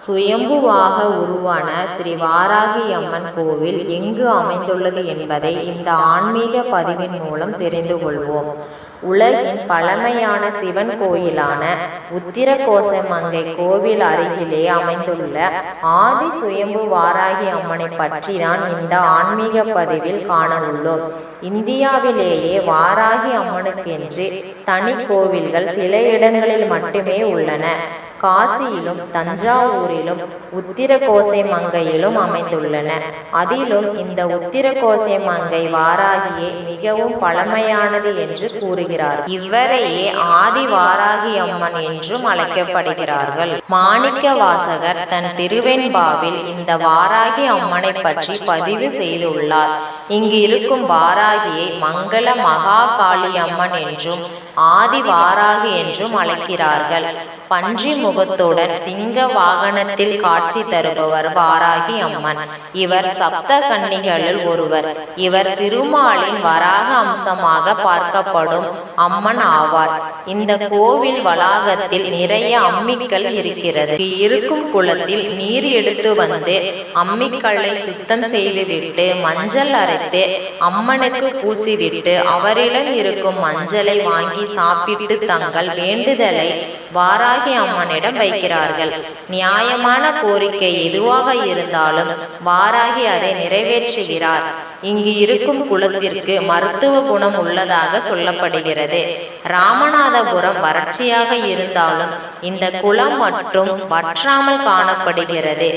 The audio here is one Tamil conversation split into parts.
சுயம்புவாக உருவான ஸ்ரீ வாராகி அம்மன் கோவில் எங்கு அமைந்துள்ளது என்பதை இந்த ஆன்மீக பதிவின் மூலம் தெரிந்து கொள்வோம். உலகின் பழமையான சிவன் கோயிலான உத்திரகோசமங்கை கோவில் அருகிலே அமைந்துள்ள ஆதி சுயம்பு வாராகி அம்மனை பற்றி தான் இந்த ஆன்மீக பதிவில் காண உள்ளோம் இந்தியாவிலேயே வாராகி அம்மனுக்கென்று தனி கோவில்கள் சில இடங்களில் மட்டுமே உள்ளன. காசியிலும் தஞ்சாவூரிலும் உத்திரகோசை மங்கையிலும் அமைந்துள்ளன. அதிலும் இந்த உத்திரகோசை மங்கை வாராகியே மிகவும் பழமையானது என்று கூறுகிறார். இவரையே ஆதி வாராகி அம்மன் என்றும் அழைக்கப்படுகிறார்கள். மாணிக்க வாசகர் தன் திருவெண்பாவில் இந்த வாராகி அம்மனை பற்றி பதிவு செய்துள்ளார். இங்கு இருக்கும் வாராகியை மங்கள மகா காளி அம்மன் என்றும் ஆதி வாராகி என்றும் அழைக்கிறார்கள். பன்றி முகத்துடன் சிங்க வாகனத்தில் காட்சி தருபவர் வாராகி அம்மன். இவர் சப்த கன்னிகளில் ஒருவர். இவர் திருமாலின் வராக அம்சமாக பார்க்கப்படும் அம்மன் ஆவார். இந்த கோவில் வளாகத்தில் நிறைய அம்மிக்கல் இருக்கிறது. இருக்கும் குளத்தில் நீர் எடுத்து வந்து அம்மிக்கல்லை சுத்தம் செய்துவிட்டு மஞ்சள் அரை அரைத்து அம்மனுக்கு பூசிவிட்டு அவரிடம் இருக்கும் மஞ்சளை வாங்கி சாப்பிட்டு தங்கள் வேண்டுதலை வாராகி அம்மனிடம் வைக்கிறார்கள். நியாயமான கோரிக்கை எதுவாக இருந்தாலும் வாராகி அதை நிறைவேற்றுகிறார். இங்கு இருக்கும் குளத்திற்கு மருத்துவ குணம் உள்ளதாக சொல்லப்படுகிறது. ராமநாதபுரம் வறட்சியாக இருந்தாலும் இந்த குளம் மற்றும் வற்றாமல் காணப்படுகிறது.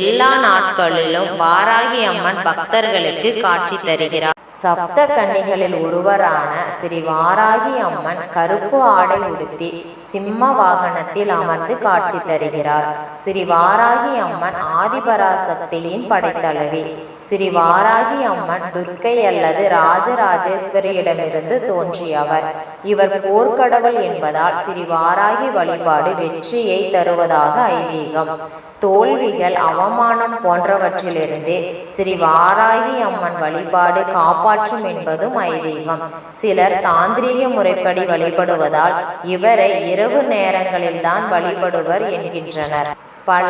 எல்லா நாட்களிலும் வாராகி அம்மன் பக்தர்களுக்கு காட்சி தருகிறார். சப்த கன்னிகளில் ஒருவரான ஸ்ரீ வாராகி அம்மன் கருப்பு ஆடை உடுத்தி சிம்ம வாகனத்தில் அமர்ந்து காட்சி தருகிறார். ஸ்ரீ வாராகி அம்மன் ஆதிபராசக்தியின் படைத்தளவி. ஸ்ரீ வாராகி அம்மன் துர்க்கை அல்லது ராஜராஜேஸ்வரியிடமிருந்து தோன்றியவர். இவர் போர்க்கடவுள் என்பதால் ஸ்ரீ வாராகி வழிபாடு வெற்றியை தருவதாக ஐதீகம். தோல்விகள் அவமானம் போன்றவற்றிலிருந்து ஸ்ரீ வாராகி அம்மன் வழிபாடு காப்பாற்றும் என்பதும் ஐதீகம். சிலர் தாந்திரீக முறைப்படி வழிபடுவதால் இவரை இரவு நேரங்களில்தான் வழிபடுவர் என்கின்றனர். பல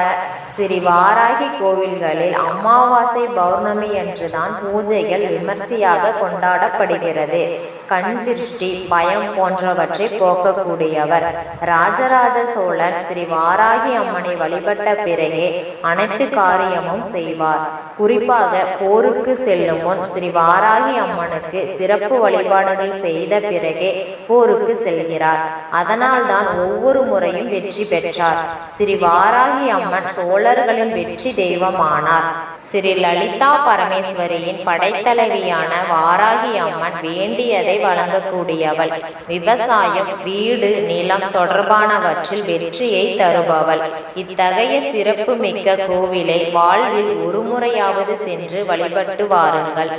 ஸ்ரீ வாராகி கோவில்களில் அமாவாசை பௌர்ணமி என்றுதான் பூஜைகள் விமர்சையாக கொண்டாடப்படுகிறது. கண் திருஷ்டி பயம் போன்றவற்றை போக்கக்கூடியவர். ராஜராஜ சோழன் ஸ்ரீ வாராகி அம்மனை வழிபட்ட பிறகே அனைத்து காரியமும் செய்வார். குறிப்பாக போருக்கு செல்லும் முன் ஸ்ரீ வாராகி அம்மனுக்கு சிறப்பு வழிபாடுகள் செய்த பிறகே போருக்கு செல்கிறார். அதனால்தான் ஒவ்வொரு முறையும் வெற்றி பெற்றார். ஸ்ரீ வாராகி அம்மன் சோழர்களின் வெற்றி தெய்வமானார். ஸ்ரீ லலிதா பரமேஸ்வரியின் படைத்தலைவியான வாராகி அம்மன் வேண்டியதை வழங்கக்கூடியவள். விவசாயம் வீடு நிலம் தொடர்பானவற்றில் வெற்றியை தருபவள். இத்தகைய சிறப்பு மிக்க கோவிலை வாழ்வில் ஒருமுறையாவது சென்று வழிபட்டு வாருங்கள்.